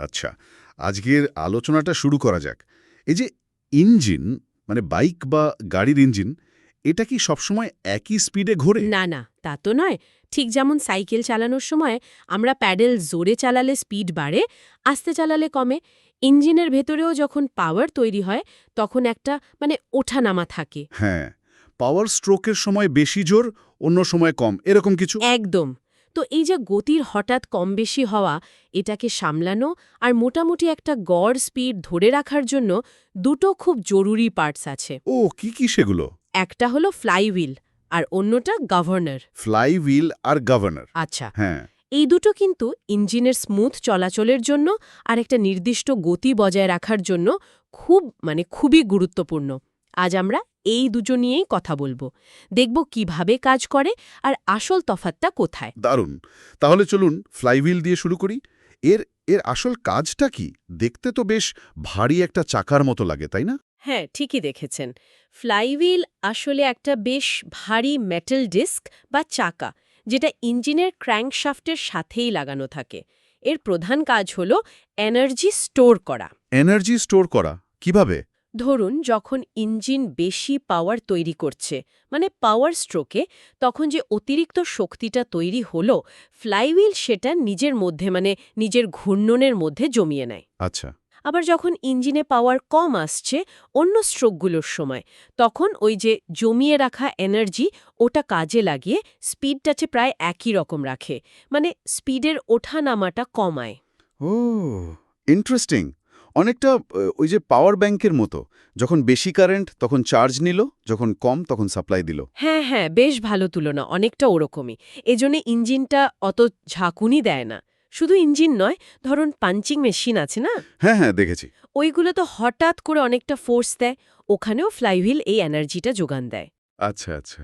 আচ্ছা আজকের আলোচনাটা শুরু করা যাক। এই যে ইঞ্জিন মানে বাইক বা গাড়ির ইঞ্জিন এটা কি সবসময় একই স্পিডে ঘোরে? না না তা তো নয়। ঠিক যেমন সাইকেল চালানোর সময় আমরা প্যাডেল জোরে চালালে স্পিড বাড়ে আস্তে চালালে কমে। ইঞ্জিনের ভেতরেও যখন পাওয়ার তৈরি হয় তখন একটা মানে ওঠানামা থাকে। হ্যাঁ পাওয়ার স্ট্রোকের সময় বেশি জোর অন্য সময় কম এরকম কিছু? একদম। তো এই যে গতির হঠাৎ কম বেশি হওয়া এটাকে সামলানো আর মোটামুটি একটা গড় স্পিড ধরে রাখার জন্য দুটো খুব জরুরি পার্টস আছে। ও কি কি সেগুলো? একটা হলো ফ্লাইহুইল আর অন্যটা গভর্নর ফ্লাই হুইল আর গভর্নর আচ্ছা। হ্যাঁ। এই দুটো কিন্তু ইঞ্জিনের স্মুথ চলাচলের জন্য আর একটা নির্দিষ্ট গতি বজায় রাখার জন্য খুব মানে খুবই গুরুত্বপূর্ণ। আজ আমরা এই দুটো নিয়েই কথা বলব। দেখব কীভাবে কাজ করে আর আসল তফাতটা কোথায়। দারুণ। তাহলে চলুন ফ্লাইহুইল দিয়ে শুরু করি। এর এর আসল কাজটা কি? দেখতে তো বেশ ভারী একটা চাকার মতো লাগে তাই না? হ্যাঁ ঠিকই দেখেছেন। ফ্লাইহুইল আসলে একটা বেশ ভারী মেটাল ডিস্ক বা চাকা যেটা ইঞ্জিনের ক্র্যাঙ্কশাফটের সাথেই লাগানো থাকে। এর প্রধান কাজ হল এনার্জি স্টোর করা। এনার্জি স্টোর করা? কীভাবে? ধরুন যখন ইঞ্জিন বেশি পাওয়ার তৈরি করছে মানে পাওয়ার স্ট্রোকে তখন যে অতিরিক্ত শক্তিটা তৈরি হলো ফ্লাইহুইল সেটা নিজের মধ্যে মানে নিজের ঘূর্ণনের মধ্যে জমিয়ে নেয়। আচ্ছা। আবার যখন ইঞ্জিনে পাওয়ার কম আসছে অন্য স্ট্রোকগুলোর সময় তখন ওই যে জমিয়ে রাখা এনার্জি ওটা কাজে লাগিয়ে স্পিডটাছে প্রায় একই রকম রাখে মানে স্পিডের ওঠানামাটা কমায়। ও ইন্টারেস্টিং অনেকটা ওই যে পাওয়ার ব্যাংকের মতো। যখন বেশি কারেন্ট তখন চার্জ নিল যখন কম তখন সাপ্লাই দিল। হ্যাঁ হ্যাঁ বেশ ভালো তুলনা অনেকটা ওরকমই। এজন্য ইঞ্জিনটা অত ঝাঁকুনি দেয় না। শুধু ইঞ্জিন নয় ধরুন পাঞ্চিং মেশিন আছে না? হ্যাঁ হ্যাঁ দেখেছি। ওইগুলো তো হঠাৎ করে অনেকটা ফোর্স দেয় ওখানেও ফ্লাইহুইল এই এনার্জিটা যোগান দেয়। আচ্ছা আচ্ছা।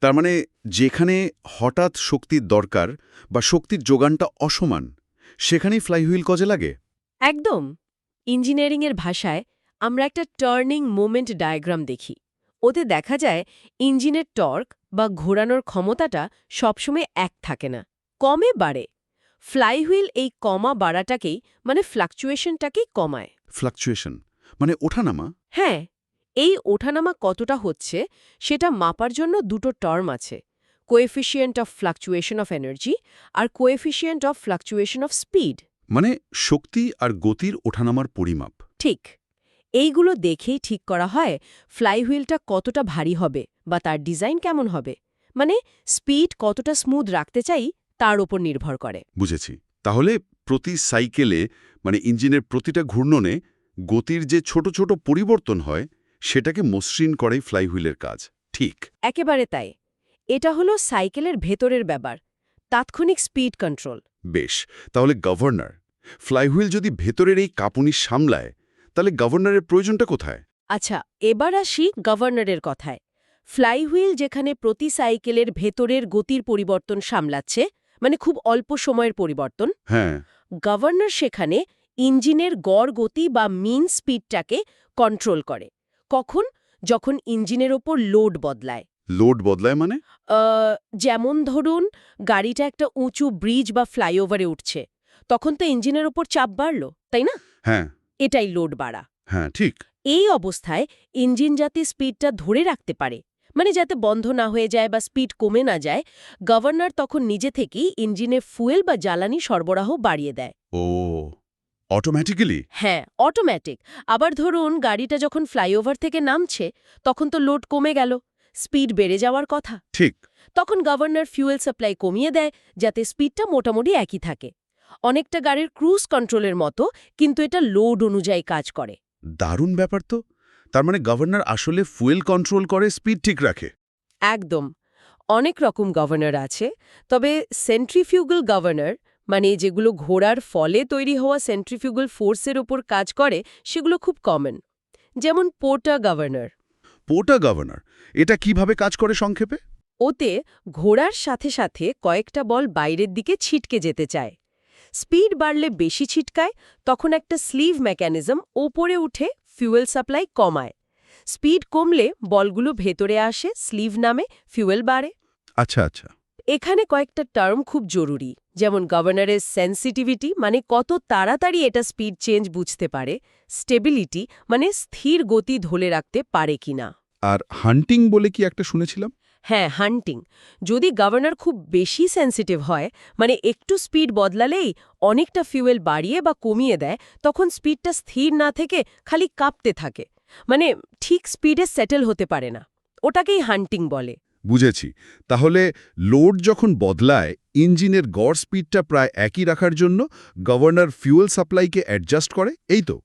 তার মানে যেখানে হঠাৎ শক্তির দরকার বা শক্তির যোগানটা অসমান সেখানেই ফ্লাইহুইল কজে লাগে? একদম। ইঞ্জিনিয়ারিংয়ের ভাষায় আমরা একটা টার্নিং মোমেন্ট ডায়াগ্রাম দেখি। ওতে দেখা যায় ইঞ্জিনের টর্ক বা ঘোরানোর ক্ষমতাটা সবসময় এক থাকে না। কমে বাড়ে। ফ্লাইহুইল এই কমা বাড়াটাকেই মানে ফ্লাকচুয়েশনটাকেই কমায়। ফ্লাকচুয়েশন মানে ওঠানামা? হ্যাঁ এই ওঠানামা কতটা হচ্ছে সেটা মাপার জন্য দুটো টার্ম আছে। Coefficient of fluctuation of energy R coefficient of fluctuation of speed. মানে শক্তি আর গতির ওঠানামার পরিমাপ। ঠিক। এইগুলো দেখেই ঠিক করা হয় ফ্লাইহুইলটা কতটা ভারী হবে বা তার ডিজাইন কেমন হবে। মানে স্পিড কতটা স্মুথ রাখতে চাই তার ওপর নির্ভর করে। বুঝেছি। তাহলে প্রতি সাইকেলে মানে ইঞ্জিনের প্রতিটা ঘূর্ণনে গতির যে ছোট ছোট পরিবর্তন হয় সেটাকে মসৃণ করেই ফ্লাইহুইলের কাজ। ঠিক। একেবারে তাই। এটা হলো সাইকেলের ভেতরের ব্যাপার। তাৎক্ষণিক স্পিড কন্ট্রোল। বেশ তাহলে গভর্নর ফ্লাইহুইল যদি ভেতরের এই কাঁপুনি সামলায় তাহলে গভর্নরের প্রয়োজনটা কোথায়? আচ্ছা এবার আসি গভর্নরের কথায়। ফ্লাইহুইল যেখানে প্রতি সাইকেলের ভেতরের গতির পরিবর্তন সামলাচ্ছে মানে খুব অল্প সময়ের পরিবর্তন হ্যাঁ। গভর্নর সেখানে ইঞ্জিনের গড় গতি বা মিন স্পিডটাকে কন্ট্রোল করে। কখন? যখন ইঞ্জিনের ওপর লোড বদলায়। লোড বদলায় মানে? যেমন ধরুন গাড়িটা একটা উঁচু ব্রিজ বা ফ্লাইওভারে উঠছে তখন তো ইঞ্জিনের ওপর চাপ বাড়ল তাই না? হ্যাঁ। এটাই লোড বাড়া। হ্যাঁ ঠিক। এই অবস্থায় ইঞ্জিন যাতে স্পিডটা ধরে রাখতে পারে মানে যাতে বন্ধ না হয়ে যায় বা স্পিড কমে না যায় গভর্নর তখন নিজে থেকেই ইঞ্জিনে ফুয়েল বা জ্বালানি সরবরাহ বাড়িয়ে দেয়। ও অটোমেটিক্যালি হ্যাঁ অটোমেটিক আবার ধরুন গাড়িটা যখন ফ্লাইওভার থেকে নামছে তখন তো লোড কমে গেল। স্পিড বেড়ে যাওয়ার কথা। ঠিক। তখন গভর্নর ফিউয়েল সাপ্লাই কমিয়ে দেয় যাতে স্পিডটা মোটামুটি একই থাকে। অনেকটা গাড়ির ক্রুজ কন্ট্রোলের মতো কিন্তু এটা লোড অনুযায়ী কাজ করে। দারুণ ব্যাপার তো। তার মানে গভর্নর আসলে ফুয়েল কন্ট্রোল করে স্পিড ঠিক রাখে। একদম। অনেক রকম গভর্নর আছে তবে সেন্ট্রিফিউগল গভর্নর মানে যেগুলো ঘোড়ার ফলে তৈরি হওয়া সেন্ট্রিফিউগল ফোর্সের ওপর কাজ করে সেগুলো খুব কমন। যেমন পোর্টা গভর্নর। পোটা গভর্নর এটা কীভাবে কাজ করে সংক্ষেপে? ওতে ঘোড়ার সাথে সাথে কয়েকটা বল বাইরের দিকে ছিটকে যেতে চায়। স্পিড বাড়লে বেশি ছিটকায় তখন একটা স্লিভ মেকানিজম ওপরে উঠে ফিউয়েল সাপ্লাই কমায়। স্পিড কমলে বলগুলো ভেতরে আসে স্লিভ নামে ফিউয়েল বাড়ে। আচ্ছা আচ্ছা। এখানে কয়েকটা টার্ম খুব জরুরি যেমন গভর্নরের সেন্সিটিভিটি মানে কত তাড়াতাড়ি এটা স্পিড চেঞ্জ বুঝতে পারে স্টেবিলিটি মানে স্থির গতি ধরে রাখতে পারে কিনা। আর হান্টিং বলে কি একটা শুনেছিলাম? হ্যাঁ হান্টিং যদি গভর্নর খুব বেশি সেন্সিটিভ হয় মানে একটু স্পিড বদলালেই অনেকটা ফিউয়েল বাড়িয়ে বা কমিয়ে দেয় তখন স্পিডটা স্থির না থেকে খালি কাঁপতে থাকে। মানে ঠিক স্পিডে সেটেল হতে পারে না। ওটাকেই হান্টিং বলে। বুঝেছি। তাহলে লোড যখন বদলায় ইঞ্জিনের গড় স্পিডটা প্রায় একই রাখার জন্য গভর্নর ফিউয়েল সাপ্লাইকে অ্যাডজাস্ট করে এই তো।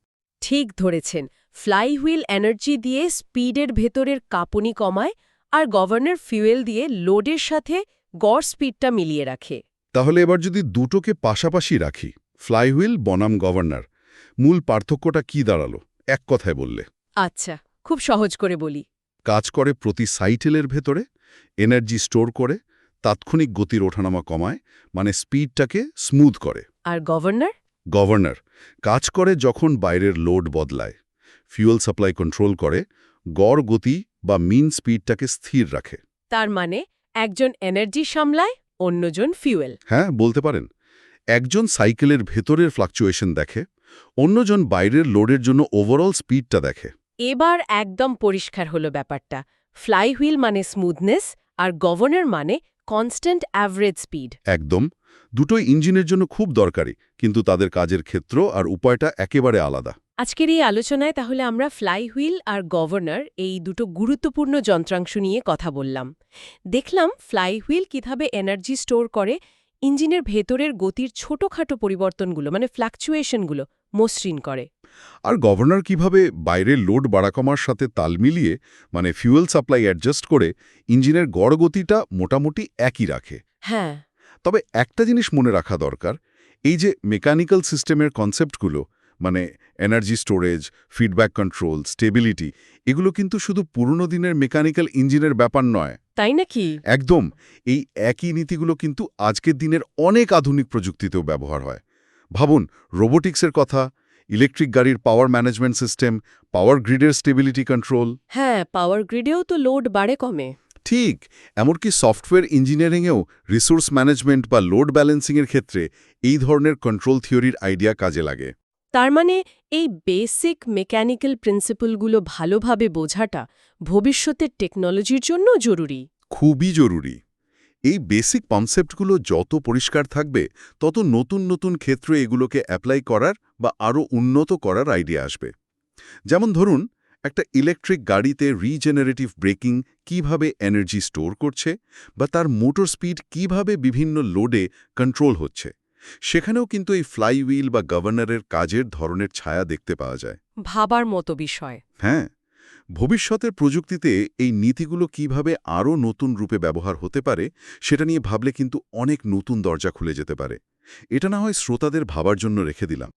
ঠিক ধরেছেন। ফ্লাইহুইল এনার্জি দিয়ে স্পিডের ভেতরের কাঁপুনি কমায় আর গভর্নর ফিউয়েল দিয়ে লোডের সাথে গড় স্পিডটা মিলিয়ে রাখে। তাহলে এবার যদি দুটোকে পাশাপাশি রাখি ফ্লাইহুইল বনাম গভর্নর মূল পার্থক্যটা কি দাঁড়াল? এক কথায় বললে। আচ্ছা খুব সহজ করে বলি। কাজ করে প্রতি সাইটেলের ভেতরে এনার্জি স্টোর করে তাৎক্ষণিক গতির ওঠানামা কমায় মানে স্পিডটাকে স্মুথ করে। আর গভর্নর গভর্নর কাজ করে যখন বাইরের লোড বদলায় ফিউয়েল সাপ্লাই কন্ট্রোল করে গড় গতি বা মিন স্পিডটাকে স্থির রাখে। তার মানে একজন এনার্জি সামলায় অন্যজন ফিউয়েল হ্যাঁ বলতে পারেন। একজন সাইকেলের ভেতরের ফ্লাকচুয়েশন দেখে অন্যজন বাইরের লোডের জন্য ওভারঅল স্পিডটা দেখে। এবার একদম পরিষ্কার হলো ব্যাপারটা। ফ্লাইহুইল মানে স্মুথনেস আর গভর্নর মানে কনস্ট্যান্ট অ্যাভারেজ স্পিড একদম দুটোই ইঞ্জিনের জন্য খুব দরকারি কিন্তু তাদের কাজের ক্ষেত্র আর উপায়টা একেবারে আলাদা। আজকের এই আলোচনায় তাহলে আমরা ফ্লাইহুইল আর গভর্নর এই দুটো গুরুত্বপূর্ণ যন্ত্রাংশ নিয়ে কথা বললাম। দেখলাম ফ্লাইহুইল কীভাবে এনার্জি স্টোর করে ইঞ্জিনের ভেতরের গতির ছোটখাটো পরিবর্তনগুলো মানে ফ্লাকচুয়েশনগুলো মসৃণ করে। আর গভর্নর কীভাবে বাইরের লোড বাড়া কমার সাথে তাল মিলিয়ে মানে ফিউয়েল সাপ্লাই অ্যাডজাস্ট করে ইঞ্জিনের গড় গতিটা মোটামুটি একই রাখে? হ্যাঁ। তবে একটা জিনিস মনে রাখা দরকার এই যে মেকানিক্যাল সিস্টেমের কনসেপ্টগুলো মানে energy storage feedback control stability এগুলো কিন্তু শুধু পুরনো দিনের মেকানিক্যাল ইঞ্জিনের ব্যাপার নয়। তাই নাকি? একদম এই একই নীতিগুলো কিন্তু আজকের দিনের অনেক আধুনিক প্রযুক্তিতেও ব্যবহার হয়। ভাবুন রোবোটিক্সের কথা ইলেকট্রিক গাড়ির পাওয়ার ম্যানেজমেন্ট সিস্টেম পাওয়ার গ্রিডের স্টেবিলিটি কন্ট্রোল হ্যাঁ পাওয়ার গ্রিডেও তো লোড বাড়ে কমে। ঠিক এমনকি সফটওয়্যার ইঞ্জিনিয়ারিংয়েও রিসোর্স ম্যানেজমেন্ট বা লোড ব্যালেন্সিংয়ের ক্ষেত্রে এই ধরনের কন্ট্রোল থিওরির আইডিয়া কাজে লাগে। তার মানে এই বেসিক মেকানিক্যাল প্রিন্সিপলগুলো ভালোভাবে বোঝাটা ভবিষ্যতের টেকনোলজির জন্য জরুরি। খুবই জরুরি। এই বেসিক কনসেপ্টগুলো যত পরিষ্কার থাকবে তত নতুন নতুন ক্ষেত্রে এগুলোকে অ্যাপ্লাই করার বা আরও উন্নত করার আইডিয়া আসবে। যেমন ধরুন একটা ইলেকট্রিক গাড়িতে রিজেনারেটিভ ব্রেকিং কীভাবে এনার্জি স্টোর করছে বা তার মোটর স্পিড কীভাবে বিভিন্ন লোডে কন্ট্রোল হচ্ছে। সেখানেও কিন্তু এই ফ্লাইহুইল বা গভর্নরের কাজের ধরনের ছায়া দেখতে পাওয়া যায়। ভাবার মতো বিষয়। হ্যাঁ। ভবিষ্যতের প্রযুক্তিতে এই নীতিগুলো কীভাবে আরও নতুন রূপে ব্যবহার হতে পারে, সেটা নিয়ে ভাবলে কিন্তু অনেক নতুন দরজা খুলে যেতে পারে। এটা না হয় শ্রোতাদের ভাবার জন্য রেখে দিলাম।